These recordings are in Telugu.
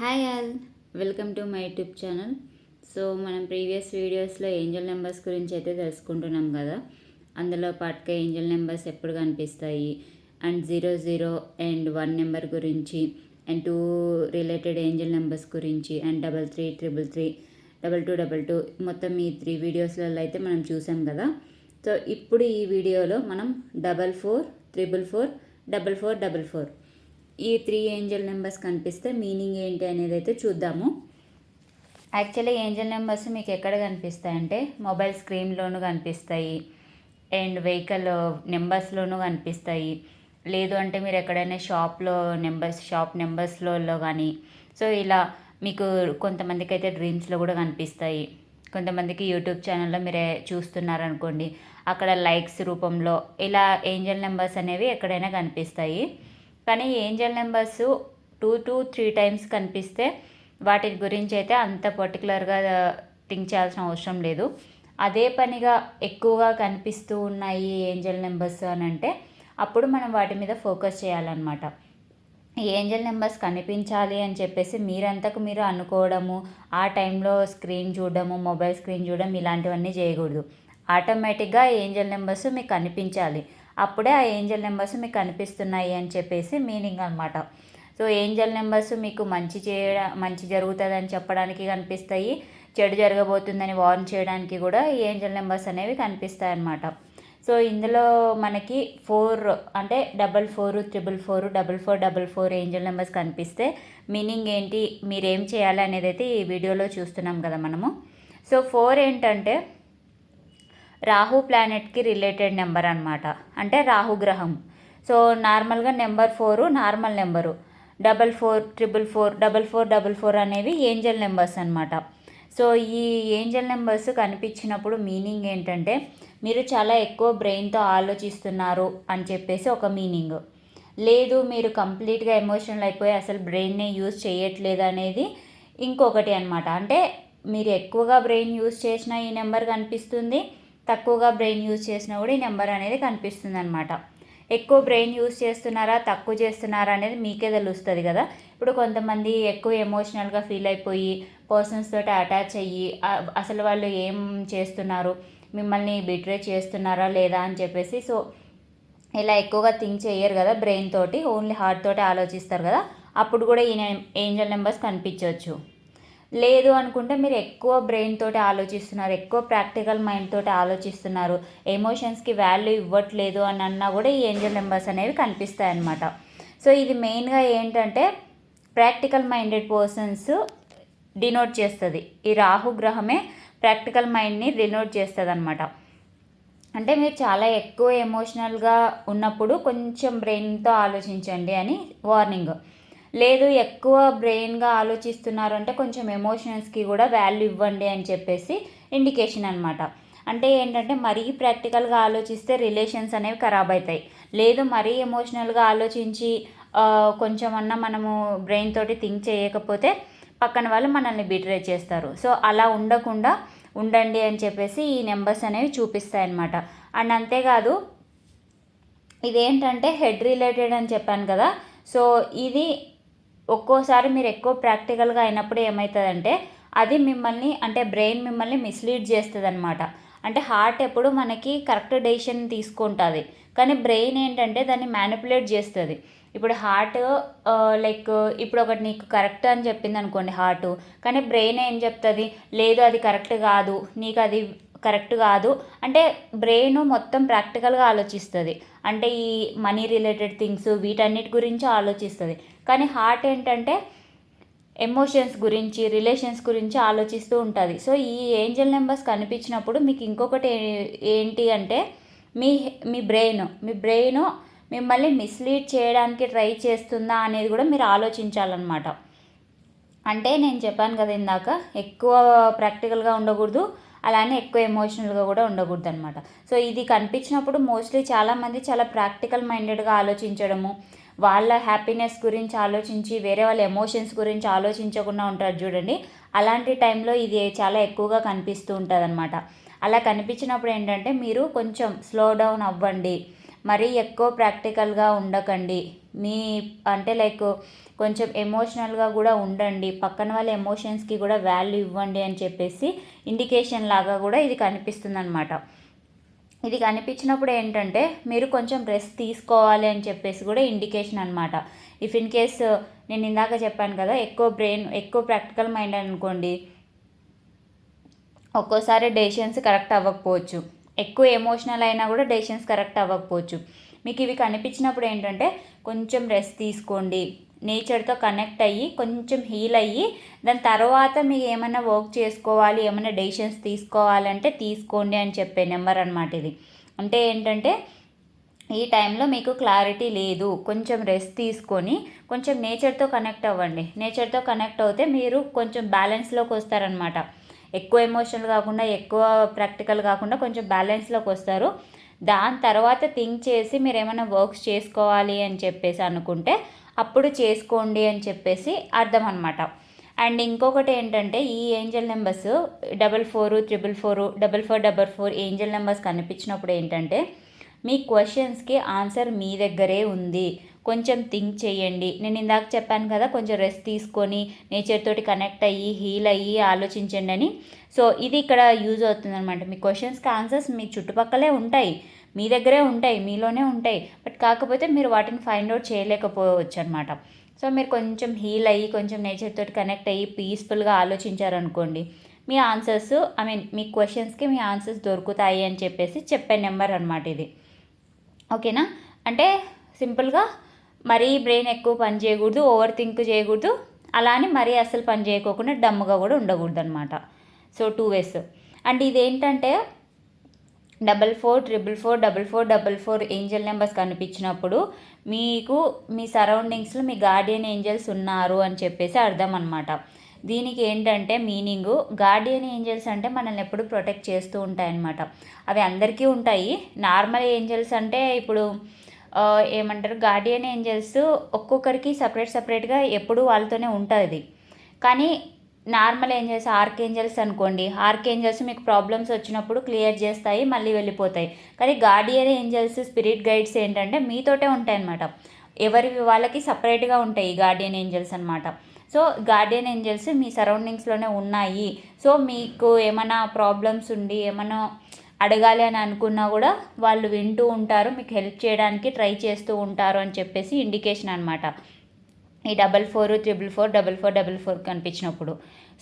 Hi all welcome to my YouTube channel. So మనం ప్రీవియస్ వీడియోస్లో ఏంజల్ నెంబర్స్ గురించి అయితే తెలుసుకుంటున్నాం కదా? అందులో పాటుగా ఏంజల్ నెంబర్స్ ఎప్పుడు కనిపిస్తాయి? And zero zero and one number గురించి and two related angel numbers గురించి and double three triple three double two double two మొత్తం ఈ త్రీ వీడియోస్లలో అయితే మనం చూసాం కదా? సో ఇప్పుడు ఈ వీడియోలో మనం double four triple four double four double four ఈ త్రీ ఏంజల్ నెంబర్స్ కనిపిస్తే మీనింగ్ ఏంటి అనేది అయితే చూద్దాము. యాక్చువల్లీ ఏంజల్ నెంబర్స్ మీకు ఎక్కడ కనిపిస్తాయంటే మొబైల్ స్క్రీన్లోనూ కనిపిస్తాయి. అండ్ వెహికల్ నెంబర్స్లోనూ కనిపిస్తాయి. లేదు అంటే మీరు ఎక్కడైనా షాప్లో నెంబర్స్ షాప్ నెంబర్స్లో కానీ సో ఇలా మీకు కొంతమందికి అయితే డ్రీమ్స్లో కూడా కనిపిస్తాయి. కొంతమందికి యూట్యూబ్ ఛానల్లో మీరే చూస్తున్నారనుకోండి అక్కడ లైక్స్ రూపంలో ఇలా ఏంజల్ నెంబర్స్ అనేవి ఎక్కడైనా కనిపిస్తాయి. కానీ angel numbers two two three times కనిపిస్తే వాటి గురించి అయితే అంత పర్టికులర్గా థింక్ చేయాల్సిన అవసరం లేదు. అదే పనిగా ఎక్కువగా కనిపిస్తూ ఉన్నాయి ఏంజల్ నెంబర్స్ అని అంటే అప్పుడు మనం వాటి మీద ఫోకస్ చేయాలన్నమాట. ఏంజల్ నెంబర్స్ కనిపించాలి అని చెప్పేసి మీరంతకు మీరు అనుకోవడము ఆ టైంలో స్క్రీన్ చూడడము మొబైల్ స్క్రీన్ చూడడం ఇలాంటివన్నీ చేయకూడదు. ఆటోమేటిక్గా ఏంజల్ నెంబర్స్ మీకు కనిపించాలి. అప్పుడే ఆ ఏంజల్ నెంబర్స్ మీకు కనిపిస్తున్నాయి అని చెప్పేసి మీనింగ్ అనమాట సో ఏంజల్ నెంబర్స్ మీకు మంచి చేయడం మంచి జరుగుతుందని చెప్పడానికి కనిపిస్తాయి. చెడు జరగబోతుందని వార్న్ చేయడానికి కూడా ఈ ఏంజల్ నెంబర్స్ అనేవి కనిపిస్తాయి అన్నమాట. సో ఇందులో మనకి ఫోర్ అంటే double four triple four double four double four angel numbers కనిపిస్తే మీనింగ్ ఏంటి మీరేం చేయాలి అనేది అయితే ఈ వీడియోలో చూస్తున్నాం కదా మనము. సో ఫోర్ ఏంటంటే రాహు ప్లానెట్కి రిలేటెడ్ నెంబర్ అనమాట అంటే రాహు గ్రహం. సో నార్మల్గా number four normal number. Double four triple four double four double four అనేవి ఏంజల్ నెంబర్స్ అనమాట సో ఈ ఏంజల్ నెంబర్స్ కనిపించినప్పుడు మీనింగ్ ఏంటంటే మీరు చాలా ఎక్కువ బ్రెయిన్తో ఆలోచిస్తున్నారు అని చెప్పేసి ఒక మీనింగ్. లేదు మీరు కంప్లీట్గా ఎమోషనల్ అయిపోయి అసలు బ్రెయిన్నే యూజ్ చేయట్లేదు అనేది ఇంకొకటి అనమాట అంటే మీరు ఎక్కువగా బ్రెయిన్ యూజ్ చేసిన ఈ నెంబర్ కనిపిస్తుంది. తక్కువగా బ్రెయిన్ యూజ్ చేసినా కూడా ఈ నెంబర్ అనేది కనిపిస్తుంది అనమాట ఎక్కువ బ్రెయిన్ యూజ్ చేస్తున్నారా తక్కువ చేస్తున్నారా అనేది మీకే తెలుస్తుంది కదా. ఇప్పుడు కొంతమంది ఎక్కువ ఎమోషనల్గా ఫీల్ అయిపోయి పర్సన్స్ తోటి అటాచ్ అయ్యి అసలు వాళ్ళు ఏం చేస్తున్నారు మిమ్మల్ని బిట్రే చేస్తున్నారా లేదా అని చెప్పేసి సో ఇలా ఎక్కువగా థింక్ చేయరు కదా బ్రెయిన్ తోటి ఓన్లీ హార్ట్ తోటి ఆలోచిస్తారు కదా. అప్పుడు కూడా ఈ ఏంజల్ నెంబర్స్ కనిపించవచ్చు. లేదు అనుకుంటే మీరు ఎక్కువ బ్రెయిన్ తోటి ఆలోచిస్తున్నారు ఎక్కువ ప్రాక్టికల్ మైండ్ తోటి ఆలోచిస్తున్నారు. ఎమోషన్స్కి వాల్యూ ఇవ్వట్లేదు అని అన్నా కూడా ఈ ఏంజల్ నెంబర్స్ అనేవి కనిపిస్తాయి అన్నమాట సో ఇది మెయిన్గా ఏంటంటే ప్రాక్టికల్ మైండెడ్ పర్సన్స్ డినోట్ చేస్తుంది. ఈ రాహు గ్రహమే ప్రాక్టికల్ మైండ్ని డినోట్ చేస్తుంది అనమాట అంటే మీరు చాలా ఎక్కువ ఎమోషనల్గా ఉన్నప్పుడు కొంచెం బ్రెయిన్తో ఆలోచించండి అని వార్నింగ్ లేదు ఎక్కువ బ్రెయిన్గా ఆలోచిస్తున్నారు అంటే కొంచెం ఎమోషన్స్కి కూడా వాల్యూ ఇవ్వండి అని చెప్పేసి ఇండికేషన్ అనమాట అంటే ఏంటంటే మరీ ప్రాక్టికల్గా ఆలోచిస్తే రిలేషన్స్ అనేవి ఖరాబ్ అవుతాయి లేదు మరీ ఎమోషనల్గా ఆలోచించి కొంచెం అన్నా మనము బ్రెయిన్ తోటి థింక్ చేయకపోతే పక్కన వాళ్ళు మనల్ని బిట్రే చేస్తారు. సో అలా ఉండకుండా ఉండండి అని చెప్పేసి ఈ నెంబర్స్ అనేవి చూపిస్తాయి అన్నమాట అండ్ అంతేకాదు ఇదేంటంటే హెడ్ రిలేటెడ్ అని చెప్పాను కదా సో ఇది ఒక్కోసారి మీరు ఎక్కువ ప్రాక్టికల్గా అయినప్పుడు ఏమవుతుందంటే అది మిమ్మల్ని అంటే బ్రెయిన్ మిమ్మల్ని మిస్లీడ్ చేస్తుంది అనమాట అంటే హార్ట్ ఎప్పుడు మనకి కరెక్ట్ డెసిషన్ తీసుకుంటుంది. కానీ బ్రెయిన్ ఏంటంటే దాన్ని మ్యానిపులేట్ చేస్తుంది. ఇప్పుడు హార్ట్ లైక్ ఇప్పుడు ఒకటి నీకు కరెక్ట్ అని చెప్పింది అనుకోండి హార్ట్ కానీ బ్రెయిన్ ఏం చెప్తుంది? లేదు అది కరెక్ట్ కాదు నీకు అది కరెక్ట్ కాదు. అంటే బ్రెయిన్ మొత్తం ప్రాక్టికల్గా ఆలోచిస్తుంది. అంటే ఈ మనీ రిలేటెడ్ థింగ్స్ వీటన్నిటి గురించి ఆలోచిస్తుంది. కానీ హార్ట్ ఏంటంటే ఎమోషన్స్ గురించి రిలేషన్స్ గురించి ఆలోచిస్తూ ఉంటుంది. సో ఈ ఏంజల్ నెంబర్స్ కనిపించినప్పుడు మీకు ఇంకొకటి ఏంటి అంటే మీ మీ బ్రెయిన్ మీ బ్రెయిన్ మిమ్మల్ని మిస్లీడ్ చేయడానికి ట్రై చేస్తుందా అనేది కూడా మీరు ఆలోచించాలన్నమాట. అంటే నేను చెప్పాను కదా ఇందాక ఎక్కువ ప్రాక్టికల్గా ఉండకూడదు అలానే ఎక్కువ ఎమోషనల్గా కూడా ఉండకూడదు అనమాట సో ఇది కనిపించినప్పుడు మోస్ట్లీ చాలామంది చాలా ప్రాక్టికల్ మైండెడ్గా ఆలోచించడము వాళ్ళ హ్యాపీనెస్ గురించి ఆలోచించి వేరే వాళ్ళ ఎమోషన్స్ గురించి ఆలోచించకుండా ఉంటారు చూడండి. అలాంటి టైంలో ఇది చాలా ఎక్కువగా కనిపిస్తూ ఉంటుంది అనమాట అలా కనిపించినప్పుడు ఏంటంటే మీరు కొంచెం స్లో డౌన్ అవ్వండి. మరీ ఎక్కువ ప్రాక్టికల్గా ఉండకండి. మీ అంటే లైక్ కొంచెం ఎమోషనల్గా కూడా ఉండండి. పక్కన వాళ్ళ ఎమోషన్స్కి కూడా వాల్యూ ఇవ్వండి అని చెప్పేసి ఇండికేషన్ లాగా కూడా ఇది కనిపిస్తుంది అనమాట ఇది కనిపించినప్పుడు ఏంటంటే మీరు కొంచెం రెస్ట్ తీసుకోవాలి అని చెప్పేసి కూడా ఇండికేషన్ అనమాట ఇఫ్ ఇన్ కేస్ నేను ఇందాక చెప్పాను కదా ఎక్కువ బ్రెయిన్ ఎక్కువ ప్రాక్టికల్ మైండ్ అనుకోండి ఒక్కోసారి డెసిషన్స్ కరెక్ట్ అవ్వకపోవచ్చు. ఎక్కువ ఎమోషనల్ అయినా కూడా డెసిషన్స్ కరెక్ట్ అవ్వకపోవచ్చు. మీకు ఇవి కనిపించినప్పుడు ఏంటంటే కొంచెం రెస్ట్ తీసుకోండి. నేచర్తో కనెక్ట్ అయ్యి కొంచెం హీల్ అయ్యి దాని తర్వాత మీకు ఏమైనా వర్క్ చేసుకోవాలి ఏమైనా డెసిషన్స్ తీసుకోవాలంటే తీసుకోండి అని చెప్పే నెంబర్ అనమాట ఇది. అంటే ఏంటంటే ఈ టైంలో మీకు క్లారిటీ లేదు కొంచెం రెస్ట్ తీసుకొని కొంచెం నేచర్తో కనెక్ట్ అవ్వండి. నేచర్తో కనెక్ట్ అవుతే మీరు కొంచెం బ్యాలెన్స్లోకి వస్తారనమాట ఎక్కువ ఎమోషనల్ కాకుండా ఎక్కువ ప్రాక్టికల్ కాకుండా కొంచెం బ్యాలెన్స్లోకి వస్తారు. దాని తర్వాత థింక్ చేసి మీరు ఏమైనా వర్క్స్ చేసుకోవాలి అని చెప్పేసి అనుకుంటే అప్పుడు చేసుకోండి అని చెప్పేసి అర్థం అనమాట అండ్ ఇంకొకటి ఏంటంటే ఈ angel numbers double four triple four double four double four angel numbers కనిపించినప్పుడు ఏంటంటే మీ క్వశ్చన్స్కి ఆన్సర్ మీ దగ్గరే ఉంది. కొంచెం థింక్ చేయండి. నేను ఇందాక చెప్పాను కదా కొంచెం రెస్ట్ తీసుకొని నేచర్ తోటి కనెక్ట్ అయ్యి హీల్ అయ్యి ఆలోచించండి అని. సో ఇది ఇక్కడ యూజ్ అవుతుందన్నమాట. మీ క్వశ్చన్స్కి ఆన్సర్స్ మీ చుట్టుపక్కలే ఉంటాయి. మీ దగ్గరే ఉంటాయి మీలోనే ఉంటాయి. బట్ కాకపోతే మీరు వాటిని ఫైండ్ అవుట్ చేయలేకపోవచ్చు అనమాట సో మీరు కొంచెం హీల్ అయ్యి కొంచెం నేచర్ తోటి కనెక్ట్ అయ్యి పీస్ఫుల్గా ఆలోచించారనుకోండి మీ ఆన్సర్స్ ఐ మీన్ మీ క్వశ్చన్స్కి మీ ఆన్సర్స్ దొరుకుతాయి అని చెప్పేసి చెప్పే నెంబర్ అనమాట ఇది. ఓకేనా? అంటే సింపుల్గా మరీ బ్రెయిన్ ఎక్కువ పని చేయకూడదు ఓవర్ థింక్ చేయకూడదు అలా అని మరీ అసలు పని చేయకోకుండా డమ్ముగా కూడా ఉండకూడదు అనమాట సో టూ వేస్. అండ్ ఇదేంటంటే double four triple four double four double four angel numbers కనిపించినప్పుడు మీకు మీ సరౌండింగ్స్లో మీ గార్డియన్ ఏంజల్స్ ఉన్నారు అని చెప్పేసి అర్థం అనమాట దీనికి ఏంటంటే మీనింగు గార్డియన్ ఏంజల్స్ అంటే మనల్ని ఎప్పుడు ప్రొటెక్ట్ చేస్తూ ఉంటాయన్నమాట అవి అందరికీ ఉంటాయి. నార్మల్ ఏంజల్స్ అంటే ఇప్పుడు ఏమంటారు? గార్డియన్ ఏంజల్స్ ఒక్కొక్కరికి సపరేట్ సపరేట్గా ఎప్పుడు వాళ్ళతోనే ఉంటుంది. కానీ నార్మల్ ఏంజల్స్ ఆర్కేంజల్స్ అనుకోండి. ఆర్కేంజల్స్ మీకు ప్రాబ్లమ్స్ వచ్చినప్పుడు క్లియర్ చేస్తాయి మళ్ళీ వెళ్ళిపోతాయి. కానీ గార్డియన్ ఏంజల్స్ స్పిరిట్ గైడ్స్ ఏంటంటే మీతోటే ఉంటాయి అనమాట ఎవరి వాళ్ళకి సపరేట్గా ఉంటాయి గార్డియన్ ఏంజల్స్ అనమాట సో గార్డియన్ ఏంజల్స్ మీ సరౌండింగ్స్లోనే ఉన్నాయి. సో మీకు ఏమైనా ప్రాబ్లమ్స్ ఉండి ఏమైనా అడగాలి అని అనుకున్నా కూడా వాళ్ళు వింటూ ఉంటారు. మీకు హెల్ప్ చేయడానికి ట్రై చేస్తూ ఉంటారు అని చెప్పేసి ఇండికేషన్ అనమాట ఈ double four triple four double four double four కనిపించినప్పుడు.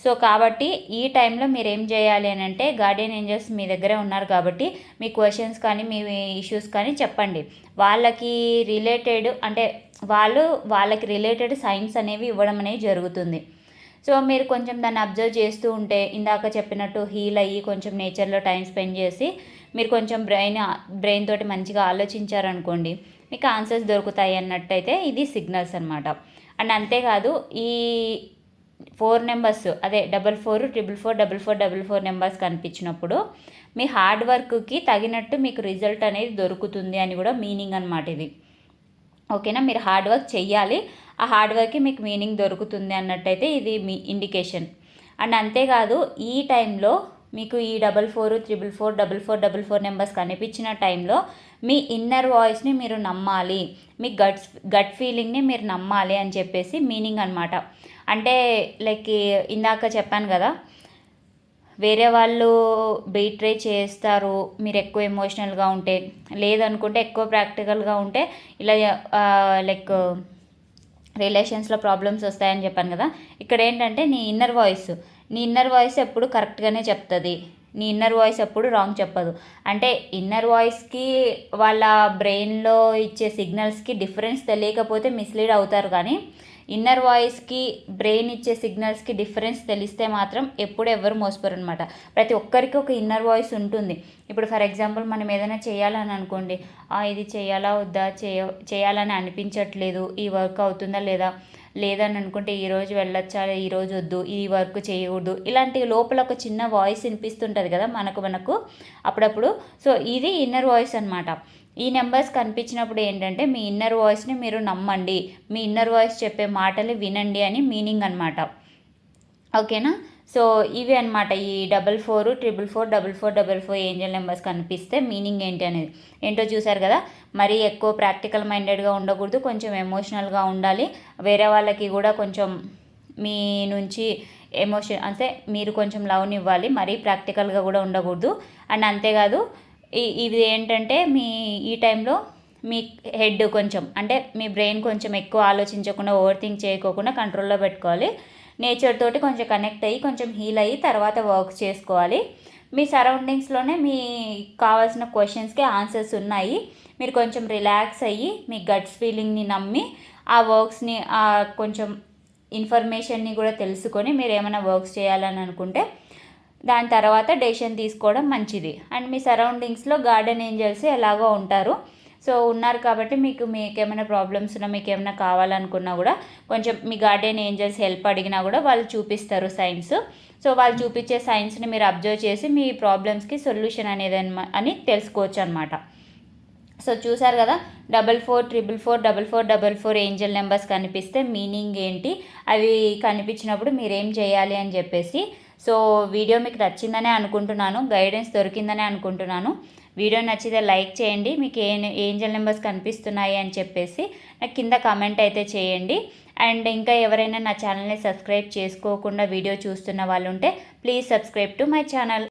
సో కాబట్టి ఈ టైంలో మీరు ఏం చేయాలి అని అంటే గార్డియన్ ఏంజల్స్ మీ దగ్గరే ఉన్నారు కాబట్టి మీ క్వశ్చన్స్ కానీ మీ ఇష్యూస్ కానీ చెప్పండి. వాళ్ళకి రిలేటెడ్ అంటే వాళ్ళు వాళ్ళకి రిలేటెడ్ సైన్స్ అనేవి ఇవ్వడం అనేది జరుగుతుంది. సో మీరు కొంచెం దాన్ని అబ్జర్వ్ చేస్తూ ఉంటే ఇందాక చెప్పినట్టు హీల్ అయ్యి కొంచెం నేచర్లో టైం స్పెండ్ చేసి మీరు కొంచెం బ్రెయిన్ బ్రెయిన్ తోటి మంచిగా ఆలోచించారనుకోండి మీకు ఆన్సర్స్ దొరుకుతాయి అన్నట్టయితే ఇది సిగ్నల్స్ అనమాట అండ్ అంతేకాదు ఈ ఫోర్ నెంబర్స్ అదే double four triple four double four double four numbers కనిపించినప్పుడు మీ హార్డ్ వర్క్కి తగినట్టు మీకు రిజల్ట్ అనేది దొరుకుతుంది అని కూడా మీనింగ్ అనమాట ఇది. ఓకేనా? మీరు హార్డ్ వర్క్ చెయ్యాలి. ఆ హార్డ్ వర్క్కి మీకు మీనింగ్ దొరుకుతుంది అన్నట్టయితే ఇది మీ ఇండికేషన్. అండ్ అంతేకాదు ఈ టైంలో మీకు ఈ double four triple four double four double four numbers కనిపించిన టైంలో మీ ఇన్నర్ వాయిస్ని మీరు నమ్మాలి. మీ గట్స్ గట్ ఫీలింగ్ని మీరు నమ్మాలి అని చెప్పేసి మీనింగ్ అనమాట అంటే లైక్ ఇందాక చెప్పాను కదా వేరే వాళ్ళు బీట్రే చేస్తారు మీరు ఎక్కువ ఎమోషనల్గా ఉంటే లేదనుకుంటే ఎక్కువ ప్రాక్టికల్గా ఉంటే ఇలా లైక్ రిలేషన్స్లో ప్రాబ్లమ్స్ వస్తాయని చెప్పాను కదా ఇక్కడ ఏంటంటే నీ ఇన్నర్ వాయిస్ నీ ఇన్నర్ వాయిస్ ఎప్పుడు కరెక్ట్గానే చెప్తుంది. నీ ఇన్నర్ వాయిస్ ఎప్పుడు రాంగ్ చెప్పదు. అంటే ఇన్నర్ వాయిస్కి వాళ్ళ బ్రెయిన్లో ఇచ్చే సిగ్నల్స్కి డిఫరెన్స్ తెలియకపోతే మిస్లీడ్ అవుతారు కానీ ఇన్నర్ వాయిస్కి బ్రెయిన్ ఇచ్చే సిగ్నల్స్కి డిఫరెన్స్ తెలిస్తే మాత్రం ఎప్పుడు ఎవరు మోసపోరు అనమాట ప్రతి ఒక్కరికి ఒక ఇన్నర్ వాయిస్ ఉంటుంది. ఇప్పుడు ఫర్ ఎగ్జాంపుల్ మనం ఏదైనా చేయాలని అనుకోండి ఇది చేయాలా వద్దా చేయ చేయాలని అనిపించట్లేదు ఈ వర్క్ అవుతుందా లేదా? లేదని అనుకుంటే ఈరోజు వెళ్ళొచ్చా ఈరోజు వద్దు ఈ వర్క్ చేయకూడదు. ఇలాంటి లోపల ఒక చిన్న వాయిస్ వినిపిస్తుంటుంది కదా మనకు మనకు అప్పుడప్పుడు. సో ఇది ఇన్నర్ వాయిస్ అనమాట ఈ నెంబర్స్ కనిపించినప్పుడు ఏంటంటే మీ ఇన్నర్ వాయిస్ని మీరు నమ్మండి. మీ ఇన్నర్ వాయిస్ చెప్పే మాటలు వినండి అని మీనింగ్ అనమాట ఓకేనా? సో ఇవి అనమాట ఈ double four triple four double four double four angel numbers కనిపిస్తే మీనింగ్ ఏంటి అనేది. ఏంటో చూసారు కదా? మరీ ఎక్కువ ప్రాక్టికల్ మైండెడ్గా ఉండకూడదు. కొంచెం ఎమోషనల్గా ఉండాలి. వేరే వాళ్ళకి కూడా కొంచెం మీ నుంచి ఎమోషన్ అంటే మీరు కొంచెం లవ్ని ఇవ్వాలి. మరీ ప్రాక్టికల్గా కూడా ఉండకూడదు. అండ్ అంతేకాదు ఇది ఏంటంటే మీ ఈ టైంలో మీ హెడ్ కొంచెం అంటే మీ బ్రెయిన్ కొంచెం ఎక్కువ ఆలోచించకుండా ఓవర్ థింక్ చేయకోకుండా కంట్రోల్లో పెట్టుకోవాలి. నేచర్ తోటి కొంచెం కనెక్ట్ అయ్యి కొంచెం హీల్ అయ్యి తర్వాత వర్క్ చేసుకోవాలి. మీ సరౌండింగ్స్లోనే మీ కావాల్సిన క్వశ్చన్స్కి ఆన్సర్స్ ఉన్నాయి. మీరు కొంచెం రిలాక్స్ అయ్యి మీ గట్స్ ఫీలింగ్ని నమ్మి ఆ వర్క్స్ని కొంచెం ఇన్ఫర్మేషన్ని కూడా తెలుసుకొని మీరు ఏమైనా వర్క్స్ చేయాలని అనుకుంటే దాని తర్వాత డెసిషన్ తీసుకోవడం మంచిది. అండ్ మీ సరౌండింగ్స్లో గార్డెన్ ఏంజల్స్ ఎలాగో ఉంటారు. సో ఉన్నారు కాబట్టి మీకు మీకు ఏమైనా ప్రాబ్లమ్స్ ఉన్నా మీకు ఏమైనా కావాలనుకున్నా కూడా కొంచెం మీ గార్డెన్ ఏంజల్స్ హెల్ప్ అడిగినా కూడా వాళ్ళు చూపిస్తారు సైన్స్. సో వాళ్ళు చూపించే సైన్స్ని మీరు అబ్జర్వ్ చేసి మీ ప్రాబ్లమ్స్కి సొల్యూషన్ అనేది అని తెలుసుకోవచ్చు అనమాట సో చూసారు కదా double four triple four double four double four angel numbers కనిపిస్తే మీనింగ్ ఏంటి? అవి కనిపించినప్పుడు మీరేం చేయాలి అని చెప్పేసి సో వీడియో మీకు నచ్చిందనే అనుకుంటున్నాను గైడెన్స్ దొరికిందనే అనుకుంటున్నాను. వీడియో నచ్చితే లైక్ చేయండి మీకు ఏ ఏంజల్ నెంబర్స్ కనిపిస్తున్నాయి అని చెప్పేసి నాకు కింద కమెంట్ అయితే చేయండి. అండ్ ఇంకా ఎవరైనా నా ఛానల్ని సబ్స్క్రైబ్ చేసుకోకుండా వీడియో చూస్తున్న వాళ్ళు ఉంటే please subscribe to my channel.